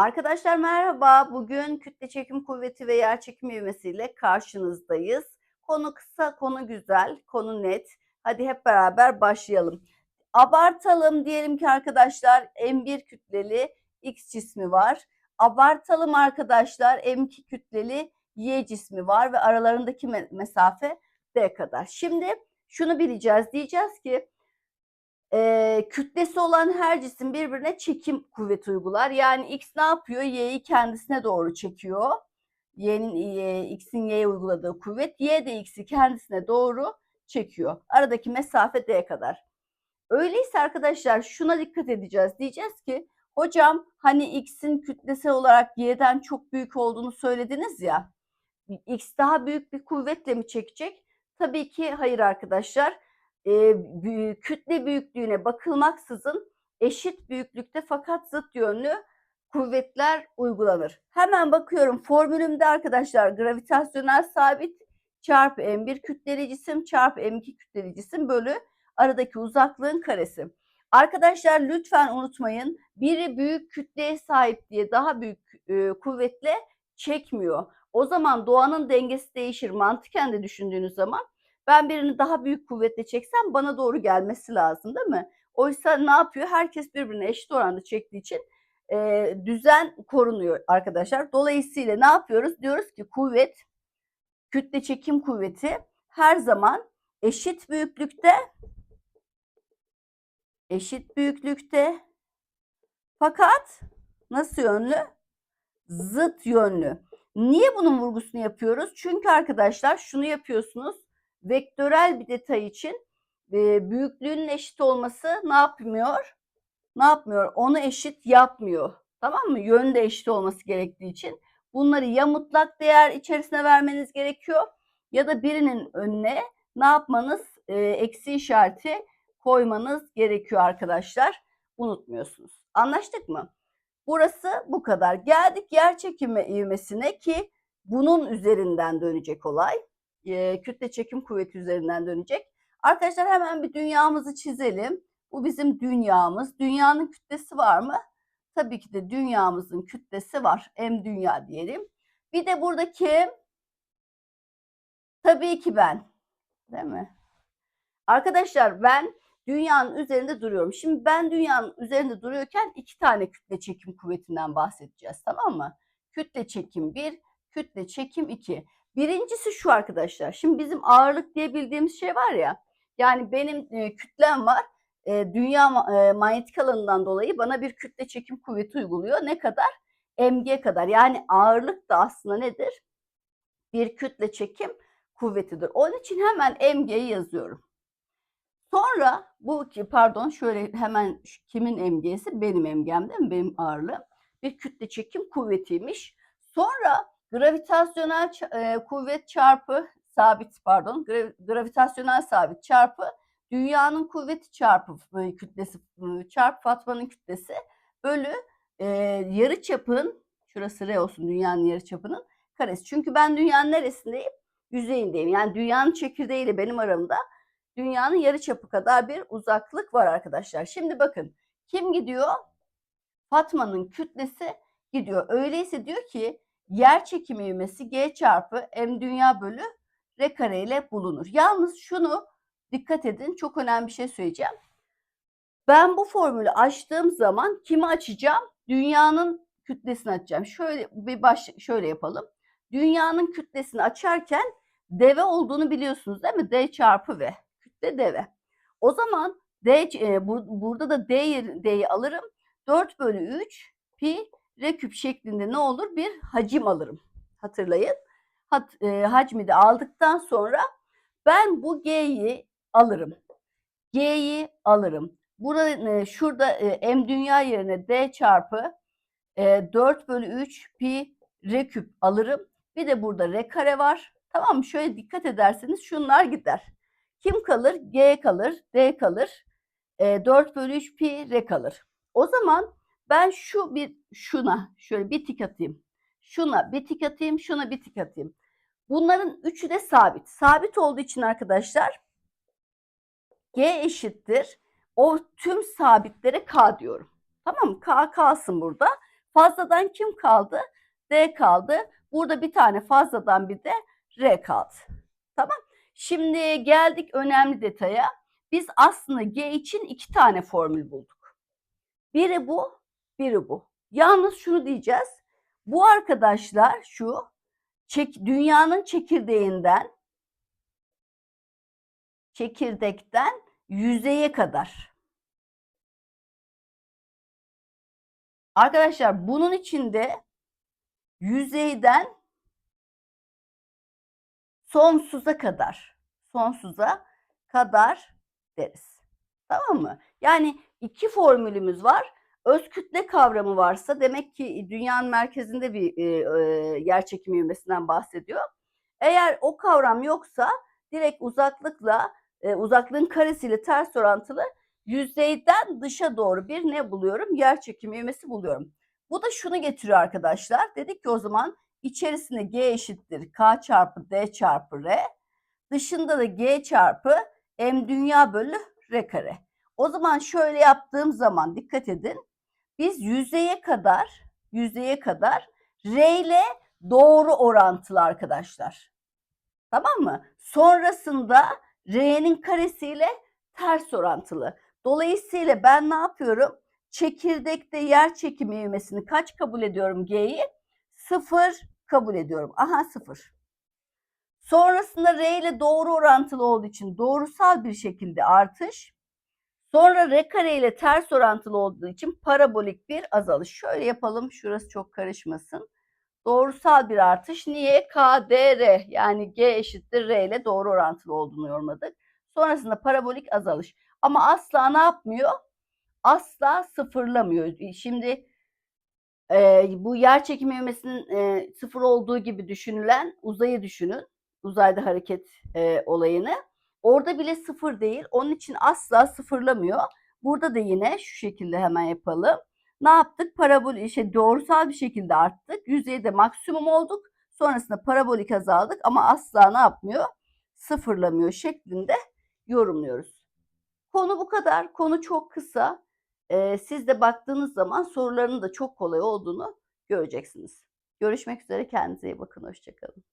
Arkadaşlar merhaba. Bugün kütle çekim kuvveti ve yer çekimi ivmesiyle karşınızdayız. Konu kısa, konu güzel, konu net. Hadi hep beraber başlayalım. Abartalım diyelim ki arkadaşlar M1 kütleli X cismi var. Abartalım arkadaşlar M2 kütleli Y cismi var ve aralarındaki mesafe D kadar. Şimdi şunu bileceğiz. Diyeceğiz ki e, kütlesi olan her cisim birbirine çekim kuvveti uygular. Yani X ne yapıyor? Y'yi kendisine doğru çekiyor. Y'nin y, X'in Y'ye uyguladığı kuvvet. Y de X'i kendisine doğru çekiyor. Aradaki mesafe D kadar. Öyleyse arkadaşlar şuna dikkat edeceğiz. Diyeceğiz ki hocam hani X'in kütlesi olarak Y'den çok büyük olduğunu söylediniz ya. X daha büyük bir kuvvetle mi çekecek? Tabii ki hayır arkadaşlar kütle büyüklüğüne bakılmaksızın eşit büyüklükte fakat zıt yönlü kuvvetler uygulanır. Hemen bakıyorum formülümde arkadaşlar gravitasyonel sabit çarpı m1 kütleli cisim çarpı m2 kütleli cisim bölü aradaki uzaklığın karesi. Arkadaşlar lütfen unutmayın biri büyük kütleye sahip diye daha büyük e, kuvvetle çekmiyor. O zaman doğanın dengesi değişir. Mantıken de düşündüğünüz zaman ben birini daha büyük kuvvetle çeksem bana doğru gelmesi lazım değil mi? Oysa ne yapıyor? Herkes birbirine eşit oranda çektiği için e, düzen korunuyor arkadaşlar. Dolayısıyla ne yapıyoruz? Diyoruz ki kuvvet, kütle çekim kuvveti her zaman eşit büyüklükte eşit büyüklükte fakat nasıl yönlü? Zıt yönlü. Niye bunun vurgusunu yapıyoruz? Çünkü arkadaşlar şunu yapıyorsunuz vektörel bir detay için e, büyüklüğünün eşit olması ne yapmıyor? Ne yapmıyor? Onu eşit yapmıyor. Tamam mı? Yön eşit olması gerektiği için bunları ya mutlak değer içerisine vermeniz gerekiyor ya da birinin önüne ne yapmanız? E, eksi işareti koymanız gerekiyor arkadaşlar. Unutmuyorsunuz. Anlaştık mı? Burası bu kadar. Geldik yer çekimi ivmesine ki bunun üzerinden dönecek olay kütle çekim kuvveti üzerinden dönecek. Arkadaşlar hemen bir dünyamızı çizelim. Bu bizim dünyamız. Dünyanın kütlesi var mı? Tabii ki de dünyamızın kütlesi var. M dünya diyelim. Bir de burada kim? Tabii ki ben. Değil mi? Arkadaşlar ben dünyanın üzerinde duruyorum. Şimdi ben dünyanın üzerinde duruyorken iki tane kütle çekim kuvvetinden bahsedeceğiz. Tamam mı? Kütle çekim 1, kütle çekim 2. Birincisi şu arkadaşlar. Şimdi bizim ağırlık diye bildiğimiz şey var ya. Yani benim e, kütlem var. E, dünya e, manyetik alanından dolayı bana bir kütle çekim kuvveti uyguluyor. Ne kadar? mg kadar. Yani ağırlık da aslında nedir? Bir kütle çekim kuvvetidir. Onun için hemen mg'yi yazıyorum. Sonra bu ki pardon şöyle hemen kimin mg'si? Benim mg'm değil mi? Benim ağırlığım. Bir kütle çekim kuvvetiymiş. Sonra Gravitasyonel e, kuvvet çarpı sabit pardon gravitasyonel sabit çarpı dünyanın kuvveti çarpı e, kütlesi e, çarpı Fatma'nın kütlesi bölü e, yarı çapın şurası R olsun dünyanın yarı çapının karesi. Çünkü ben dünyanın neresindeyim? Yüzeyindeyim. Yani dünyanın çekirdeği ile benim aramda dünyanın yarı çapı kadar bir uzaklık var arkadaşlar. Şimdi bakın kim gidiyor? Fatma'nın kütlesi gidiyor. Öyleyse diyor ki yer çekimi ivmesi G çarpı M dünya bölü R kare ile bulunur. Yalnız şunu dikkat edin çok önemli bir şey söyleyeceğim. Ben bu formülü açtığım zaman kimi açacağım? Dünyanın kütlesini açacağım. Şöyle bir baş şöyle yapalım. Dünyanın kütlesini açarken deve olduğunu biliyorsunuz değil mi? D çarpı V. Kütle deve. O zaman D, e, bu, burada da D, D'yi alırım. 4 bölü 3 pi R küp şeklinde ne olur? Bir hacim alırım. Hatırlayın. Hat, e, hacmi de aldıktan sonra ben bu G'yi alırım. G'yi alırım. Burada e, şurada e, M dünya yerine D çarpı e, 4 bölü 3 pi R küp alırım. Bir de burada R kare var. Tamam mı? Şöyle dikkat ederseniz şunlar gider. Kim kalır? G kalır, D kalır. E, 4 bölü 3 pi R kalır. O zaman ben şu bir şuna şöyle bir tik atayım. Şuna bir tik atayım, şuna bir tik atayım. Bunların üçü de sabit. Sabit olduğu için arkadaşlar G eşittir. O tüm sabitlere K diyorum. Tamam mı? K kalsın burada. Fazladan kim kaldı? D kaldı. Burada bir tane fazladan bir de R kaldı. Tamam. Şimdi geldik önemli detaya. Biz aslında G için iki tane formül bulduk. Biri bu, biri bu. Yalnız şunu diyeceğiz. Bu arkadaşlar şu çek, dünyanın çekirdeğinden çekirdekten yüzeye kadar. Arkadaşlar bunun içinde yüzeyden sonsuza kadar, sonsuza kadar deriz. Tamam mı? Yani iki formülümüz var. Öz kütle kavramı varsa demek ki dünyanın merkezinde bir e, e, yer çekimi ivmesinden bahsediyor. Eğer o kavram yoksa direkt uzaklıkla e, uzaklığın karesiyle ters orantılı yüzeyden dışa doğru bir ne buluyorum? Yer çekimi ivmesi buluyorum. Bu da şunu getiriyor arkadaşlar. Dedik ki o zaman içerisinde G eşittir K çarpı D çarpı R. Dışında da G çarpı M dünya bölü R kare. O zaman şöyle yaptığım zaman dikkat edin. Biz yüzeye kadar, yüzeye kadar R ile doğru orantılı arkadaşlar. Tamam mı? Sonrasında R'nin karesiyle ters orantılı. Dolayısıyla ben ne yapıyorum? Çekirdekte yer çekimi ivmesini kaç kabul ediyorum G'yi? Sıfır kabul ediyorum. Aha sıfır. Sonrasında R ile doğru orantılı olduğu için doğrusal bir şekilde artış. Sonra R kare ile ters orantılı olduğu için parabolik bir azalış. Şöyle yapalım şurası çok karışmasın. Doğrusal bir artış. Niye? K, D, R yani G eşittir R ile doğru orantılı olduğunu yorumladık. Sonrasında parabolik azalış. Ama asla ne yapmıyor? Asla sıfırlamıyor. Şimdi e, bu yer çekimi ivmesinin e, sıfır olduğu gibi düşünülen uzayı düşünün. Uzayda hareket e, olayını. Orada bile sıfır değil. Onun için asla sıfırlamıyor. Burada da yine şu şekilde hemen yapalım. Ne yaptık? Parabol işte doğrusal bir şekilde arttık. Yüzeyde maksimum olduk. Sonrasında parabolik azaldık ama asla ne yapmıyor? Sıfırlamıyor şeklinde yorumluyoruz. Konu bu kadar. Konu çok kısa. Ee, siz de baktığınız zaman soruların da çok kolay olduğunu göreceksiniz. Görüşmek üzere. Kendinize iyi bakın. Hoşçakalın.